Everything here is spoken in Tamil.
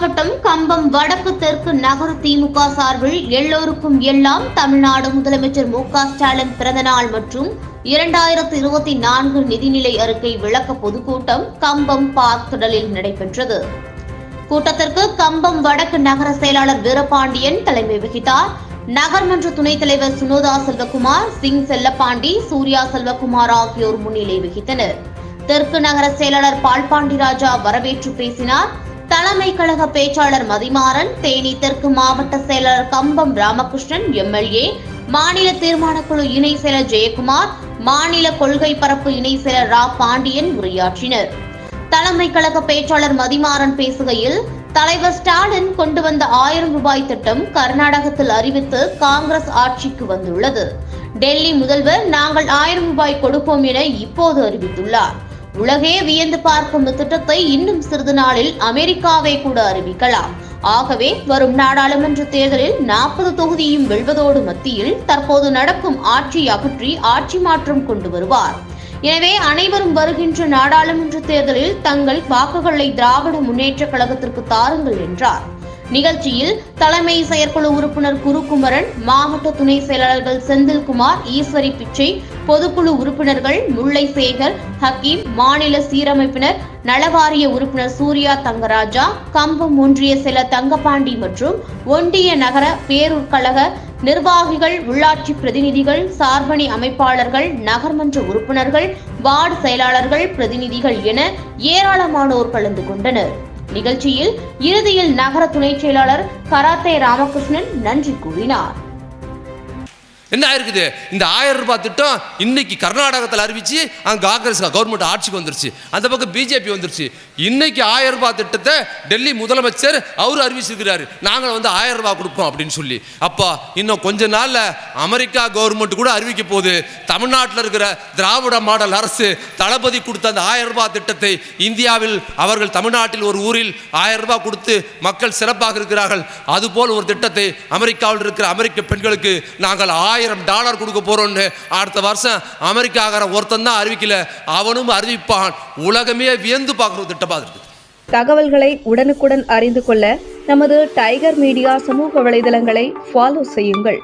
மாவட்டம் கம்பம் வடக்கு தெற்கு நகர திமுக சார்பில் எல்லோருக்கும் எல்லாம் தமிழ்நாடு முதலமைச்சர் மு க ஸ்டாலின் பிறந்தநாள் மற்றும் இரண்டாயிரத்து இருபத்தி நான்கு நிதிநிலை அறிக்கை விளக்க பொதுக்கூட்டம் கம்பம் பார்க் திடலில் நடைபெற்றது. கூட்டத்திற்கு கம்பம் வடக்கு நகர செயலாளர் வீரபாண்டியன் தலைமை வகித்தார். நகர்மன்ற துணைத் தலைவர் சுனோதா செல்வகுமார் சிங் செல்லப்பாண்டி சூர்யா செல்வகுமார் ஆகியோர் முன்னிலை வகித்தனர். தெற்கு நகர செயலாளர் பால்பாண்டி ராஜா வரவேற்று பேசினார். தலைமை கழக பேச்சாளர் மதிமாறன் தேனி தெற்கு மாவட்ட செயலாளர் கம்பம் ராமகிருஷ்ணன் எம்எல்ஏ மாநில தீர்மானக்குழு இணை செயலர் ஜெயக்குமார் மாநில கொள்கை பரப்பு இணை செயலர் ரா. பாண்டியன் உரையாற்றினர். தலைமை கழக பேச்சாளர் மதிமாறன் பேசுகையில் தலைவர் ஸ்டாலின் கொண்டு வந்த ஆயிரம் ரூபாய் திட்டம் கர்நாடகத்தில் அறிவித்து காங்கிரஸ் ஆட்சிக்கு வந்துள்ளது. டெல்லி முதல்வர் நாங்கள் ஆயிரம் ரூபாய் கொடுப்போம் என இப்போது அறிவித்துள்ளார். உலகே வியந்து பார்க்கும் இத்திட்டத்தை இன்னும் சிறிது நாளில் அமெரிக்காவை கூட அறிவிக்கலாம். ஆகவே வரும் நாடாளுமன்ற தேர்தலில் நாற்பது தொகுதியும் வெல்வதோடு மத்தியில் தற்போது நடக்கும் ஆட்சி அகற்றி ஆட்சி மாற்றம் கொண்டு வருவார். எனவே அனைவரும் வருகின்ற நாடாளுமன்ற தேர்தலில் தங்கள் வாக்குகளை திராவிட முன்னேற்ற கழகத்திற்கு தாருங்கள் என்றார். நிகழ்ச்சியில் தலைமை செயற்குழு உறுப்பினர் குருகுமரன் மாவட்ட துணை செயலாளர்கள் செந்தில்குமார் ஈஸ்வரி பிச்சை பொதுக்குழு உறுப்பினர்கள் முல்லைசேகர் ஹக்கீம் மாநில சீரமைப்பினர் நலவாரிய உறுப்பினர் சூர்யா தங்கராஜா கம்பம் ஒன்றிய சில தங்கபாண்டி மற்றும் ஒன்றிய நகர பேரூர் கழக நிர்வாகிகள் உள்ளாட்சி பிரதிநிதிகள் சார்பணி அமைப்பாளர்கள் நகர்மன்ற உறுப்பினர்கள் வார்டு செயலாளர்கள் பிரதிநிதிகள் என ஏராளமானோர் கலந்து கொண்டனர். நிகழ்ச்சியில் இறுதியில் நகர துணைச் செயலாளர் கராத்தே ராமகிருஷ்ணன் நன்றி கூறினார். என்ன ஆயிருக்குது? இந்த ஆயிரம் ரூபாய் திட்டம் இன்னைக்கு கர்நாடகத்தில் அறிவிச்சு அங்கே காங்கிரஸ் கவர்மெண்ட் ஆட்சிக்கு வந்துருச்சு. அந்த பக்கம் பிஜேபி வந்துருச்சு. இன்னைக்கு ஆயிரம் ரூபாய் திட்டத்தை டெல்லி முதலமைச்சர் அவர் அறிவிச்சிருக்கிறாரு. நாங்கள் வந்து ஆயிரம் ரூபாய் கொடுப்போம் அப்படின்னு சொல்லி. அப்போ இன்னும் கொஞ்ச நாளில் அமெரிக்கா கவர்மெண்ட் கூட அறிவிக்க போகுது. தமிழ்நாட்டில் இருக்கிற திராவிட மாடல் அரசு தளபதி கொடுத்த அந்த ஆயிரம் ரூபாய் திட்டத்தை இந்தியாவில் அவர்கள் தமிழ்நாட்டில் ஒரு ஊரில் ஆயிரம் ரூபாய் கொடுத்து மக்கள் சிறப்பாக இருக்கிறார்கள். அதுபோல் ஒரு திட்டத்தை அமெரிக்காவில் இருக்கிற அமெரிக்க பெண்களுக்கு நாங்கள் ஆயிரம் டாலர் கொடுக்க போகிறோன்னு அடுத்த வருஷம் அமெரிக்காக்கார ஒருத்தன் தான் அறிவிக்கல. அவனும் அறிவிப்பான். உலகமே வியந்து பார்க்குற திட்டமாக இருக்குது. தகவல்களை உடனுக்குடன் அறிந்து கொள்ள நமது டைகர் மீடியா சமூக வலைதளங்களை ஃபாலோ செய்யுங்கள்.